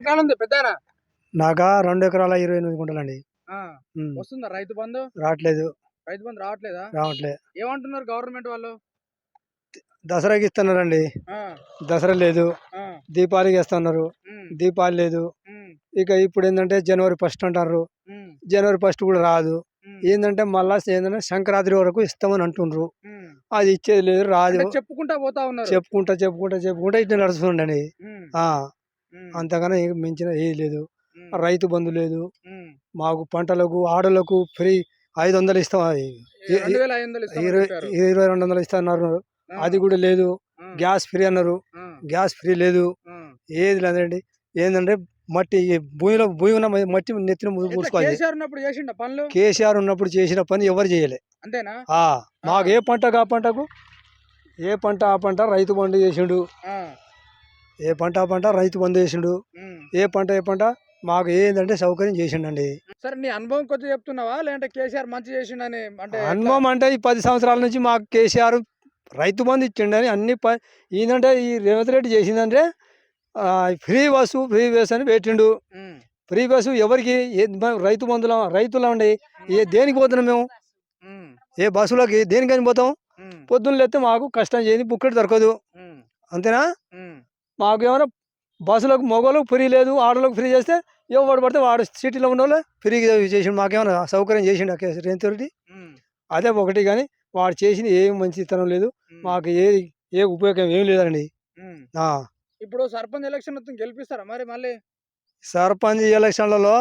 ఎకరాలు ఉంది పెద్దనా? నాకా రెండు ఎకరాల ఇరవై ఎనిమిది గుంటలండి. ఉమ్. వస్తుందా రైతు బంధు? రావట్లేదు. రైతు బంధు రావట్లేదా? రావట్లేదు ఏమంటున్నారు గవర్నమెంట్ వాళ్ళు? దసరాకి ఇస్తున్నారండి. ఆ, దసరా లేదు. ఆ, దీపావళికి ఇస్తున్నారు ఉమ్, దీపావళి లేదు. ఉమ్, ఇక ఇప్పుడు ఏంటంటే జనవరి ఫస్ట్ అంటారు. ఉమ్, జనవరి ఫస్ట్ కూడా రాదు. ఉమ్, ఏంటంటే మళ్ళా ఏంటంటే సంక్రాంతి వరకు ఇస్తామని అంటుండ్రు. ఉమ్. అది ఇచ్చేది లేదు రాదు. అంటే చెప్పుకుంటా పోతా ఉన్నారు. చెప్పుకుంటా చెప్పుకుంటా చెప్పుకుంటా ఇట్లా నడుస్తుండండి ఉమ్, ఆ, ఏం మించిన ఏది లేదు. రైతు బంధు లేదు. మాకు పంటలకు ఆడలకు ఫ్రీ ఐదు వందలు ఇస్తాం. అది ఇరవై. ఇరవై రెండు వందలు ఇస్తున్నారు ఆ, అది కూడా లేదు. గ్యాస్ ఫ్రీ అన్నారు. గ్యాస్ ఫ్రీ లేదు. ఏది లేదండి. ఏంటంటే మట్టి భూమిలో భూమి ఉన్న మట్టి నెత్తిన పూసుకోవాలి కేసీఆర్ ఉన్నప్పుడు చేసిన పని ఎవరు చేయలే. మాకు ఏ పంట ఆ పంటకు? ఏ పంట ఆ పంట రైతు బంధు చేసిండు. ఏ పంట ఆ పంట రైతు బంధు చేసిండు. ఏ పంట ఏ పంట మాకు ఏంటంటే సౌకర్యం చేసిండండి. సరే నీ అనుభవం కొద్దిగా చెప్తున్నావా? లేదంటే కేసీఆర్ మంచి చేసిండని అంటే? అనుభవం అంటే ఈ పది సంవత్సరాల నుంచి మాకు కేసీఆర్ రైతు బంధు ఇచ్చిండని అన్ని ప ఏంటంటే ఈ రేవంత్ రెడ్డి చేసిందంటే ఫ్రీ బస్సు ఫ్రీ బస్ అని పెట్టిండు. ఫ్రీ బస్సు ఎవరికి? రైతు బంధుల రైతులు ఉండి ఏ దేనికి పోతున్నాం మేము? ఏ బస్సులోకి దేనికని పోతాం? పొద్దున్న మాకు కష్టం చేయని బుక్కటి దొరకదు. అంతేనా? ఉమ్. మాకు ఏమైనా బస్సులకు మగవాళ్ళకు ఫ్రీ లేదు ఆడోళ్ళకి ఫ్రీ చేస్తే ఎవడు పడితే వాడు సిటీలో ఉన్న వాళ్ళు ఫ్రీగా చేసిండు. మాకేమైనా సౌకర్యం చేసిండు ఆ కేసు రేవంత్ రెడ్డి? అదే ఒకటి కానీ వాడు చేసింది ఏం మంచితనం లేదు. మాకు ఏ ఏ ఉపయోగం ఏం లేదండి. ఇప్పుడు సర్పంచ్ ఎలక్షన్ గెలిపిస్తారా మరి మళ్ళీ? సర్పంచ్ ఎలక్షన్లలో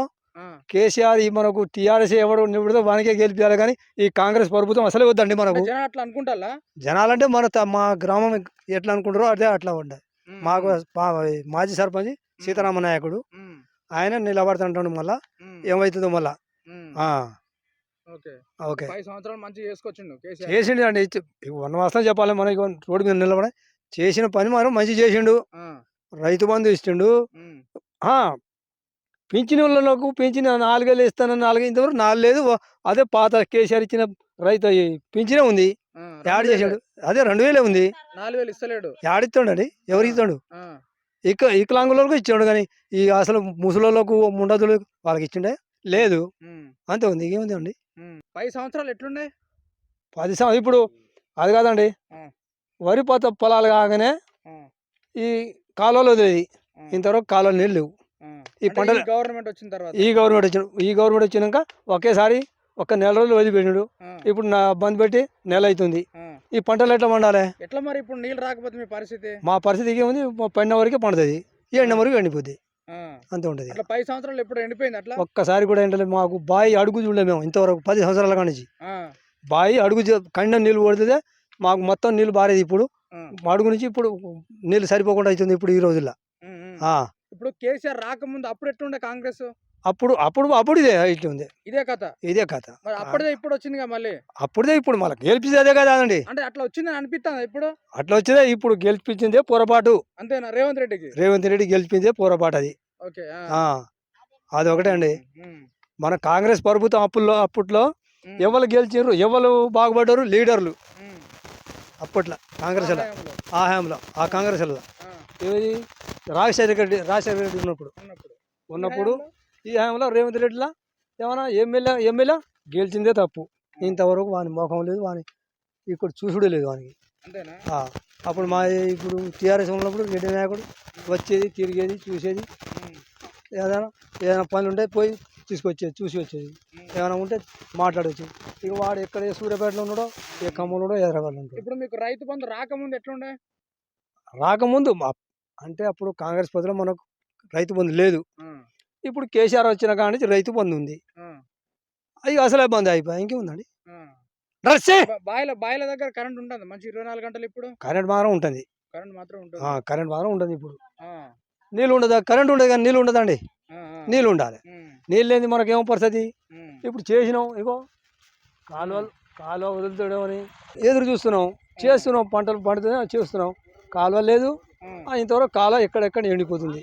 కేసీఆర్ ఈ మనకు టీఆర్ఎస్ ఎవడు నిబడితే వానికే గెలిపించాలి కానీ ఈ కాంగ్రెస్ ప్రభుత్వం అసలే వద్దండి మనకు. జనం అట్లా అనుకుంటారా? జనాలంటే మన మా గ్రామం ఎట్లా అనుకుంటారో అదే అట్లా ఉండే మాకు మాజీ సర్పంచ్ సీతారామ నాయకుడు. ఆయన నిలబడుతుంటాడు మళ్ళా. ఏమవుతుందో మళ్ళా. ఓకే. చేసిండు అండి వనవాసం చెప్పాలి మనకి. రోడ్డు మీద నిలబడి చేసిన పని మనం మంచి చేసిండు. రైతు బంధు ఆ, పింఛన్ వాళ్ళకు పింఛన్ నాలుగేళ్ళు ఇస్తానని నాలుగు ఇంతవరకు నాలుగు లేదు. అదే పాత కేసీఆర్ ఇచ్చిన రైతు పింఛనే ఉంది. యాడ్ చేసాడు అదే రెండు వేలే ఉంది. నాలుగు వేలు ఇస్తలేడు. యాడిస్తాడండి ఎవరికి ఇస్తాడు? ఇక వికలాంగులకు ఇచ్చాడు కానీ ఈ అసలు ముసలోళ్ళకు ముండదులు వాళ్ళకి ఇచ్చిండే? లేదు. అంతే ఉంది. ఇంకేముంది అండి. పది సంవత్సరాలు ఎట్లుండే? పది సంవత్సరం ఇప్పుడు అది కాదండి. వరి పొత పొలాలు కాగానే ఈ కాలువలు వదిలేది ఇంతవరకు కాలువలు నీళ్ళు లేవు. ఈ పంటలు- గవర్నమెంట్ వచ్చిన తర్వాత. ఈ గవర్నమెంట్ వచ్చిన ఈ గవర్నమెంట్ వచ్చినాక ఒకేసారి ఒక నెల రోజులు వదిలిపెట్టినాడు ఇప్పుడు నా బంద్ పెట్టి నెల అవుతుంది. ఈ పంటలు ఎట్లా పండాలి? ఎట్లా మరి ఇప్పుడు నీళ్ళు రాకపోతే మీ పరిస్థితి? మా పరిస్థితి ఏముంది పండిన వరకే పండుతుంది. ఎండ వరకు ఎండిపోద్ది. అంతే ఉంటుంది. పది సంవత్సరాలు ఎప్పుడు ఎండిపోయింది అట్లా? ఒక్కసారి కూడా ఏంటంటే మాకు బావి అడుగు చూడలే మేము. ఇంతవరకు పది సంవత్సరాల కానించి బావి అడుగు కండ నీళ్ళు పడుతుంది మాకు మొత్తం నీళ్ళు బారేది ఇప్పుడు. అడుగు నుంచి ఇప్పుడు నీళ్ళు సరిపోకుండా అవుతుంది ఇప్పుడు ఈ రోజుల్లో. ఇప్పుడు కేసీఆర్ రాకముందు అప్పుడు ఎట్లుండే కాంగ్రెస్? అప్పుడు అప్పుడు అప్పుడు ఇదే ఇట్లా ఉంది ఇదే కథ. ఇదే కథ. మరి అప్పుడే ఇప్పుడు వచ్చిందిగా మళ్ళీ? అప్పుడే ఇప్పుడు మళ్ళీ గెలిపించేది అదే కదా అండి. అంటే అట్లా వచ్చిందని అనిపిస్తుంది ఇప్పుడు? అట్లా వచ్చేదే ఇప్పుడు గెలిపించిందే పొరపాటు. అంతేనా? రేవంత్ రెడ్డికి? రేవంత్ రెడ్డి గెలిపించే పొరపాటు అది. ఓకే అది ఒకటే అండి. మన కాంగ్రెస్ ప్రభుత్వం అప్పుల్లో అప్పట్లో ఎవరు గెలిచారు ఎవరు బాగుపడ్డారు? లీడర్లు. అప్పట్లో కాంగ్రెస్ ఆ హయాంలో ఆ. కాంగ్రెస్ రాజశేఖర రెడ్డి రాజశేఖర రెడ్డి ఉన్నప్పుడు. ఉన్నప్పుడు. ఈ హయాంలో రేవంత్ రెడ్డిలా? ఏమన్నా ఎమ్మెల్యే ఎమ్మెల్యే? గెలిచిందే తప్పు. ఇంతవరకు వాని ముఖం లేదు వాని ఇక్కడ చూసుడే లేదు వానికి. అప్పుడు మా ఇప్పుడు టీఆర్ఎస్ ఉన్నప్పుడు రెడ్డి నాయకుడు వచ్చేది తిరిగేది చూసేది. ఏదైనా ఏదైనా పని ఉంటే పోయి తీసుకొచ్చేది చూసి వచ్చేది. ఏమైనా ఉంటే మాట్లాడవచ్చు ఇక వాడు ఎక్కడ ఏ సూర్యాపేటలో ఉన్నాడో ఏ ఖమ్మంలో ఉన్నాడో హైదరాబాద్లో ఉంటాడు. ఇప్పుడు మీకు రైతు బంధు రాకముందు ఎట్లుండే? రాకముందు అంటే అప్పుడు కాంగ్రెస్ పదవిలో మనకు రైతు బంధు లేదు. ఇప్పుడు కేసీఆర్ వచ్చిన కాడి నుంచి రైతు బంధు ఉంది. అయ్యి అసలే బంద్ అయిపోయి? ఇంకేముందండి? బాయిల బాయిల దగ్గర కరెంట్ ఉంటుంది. మంచి ఇరవై నాలుగు గంటలు ఇప్పుడు? కరెంట్ మాత్రం ఉంటుంది. కరెంట్ మాత్రం ఉంటుంది. కరెంట్ మాత్రం ఉంటుంది ఇప్పుడు. నీళ్ళు ఉండదా? కరెంట్ ఉండదు కానీ నీళ్ళు ఉండదండి. నీళ్ళు ఉండాలి. నీళ్ళు లేని మనకేమో పరిస్థితి? ఇప్పుడు చేసినాం ఇగో కాలువలు కాలువ వదులుతాడో అని ఎదురు చూస్తున్నాం. చేస్తున్నాం పంటలు పండుతున్నాయి చేస్తున్నాం. కాలువ లేదు. ఇంతవరకు కాలువ ఎక్కడెక్కడ ఎండిపోతుంది?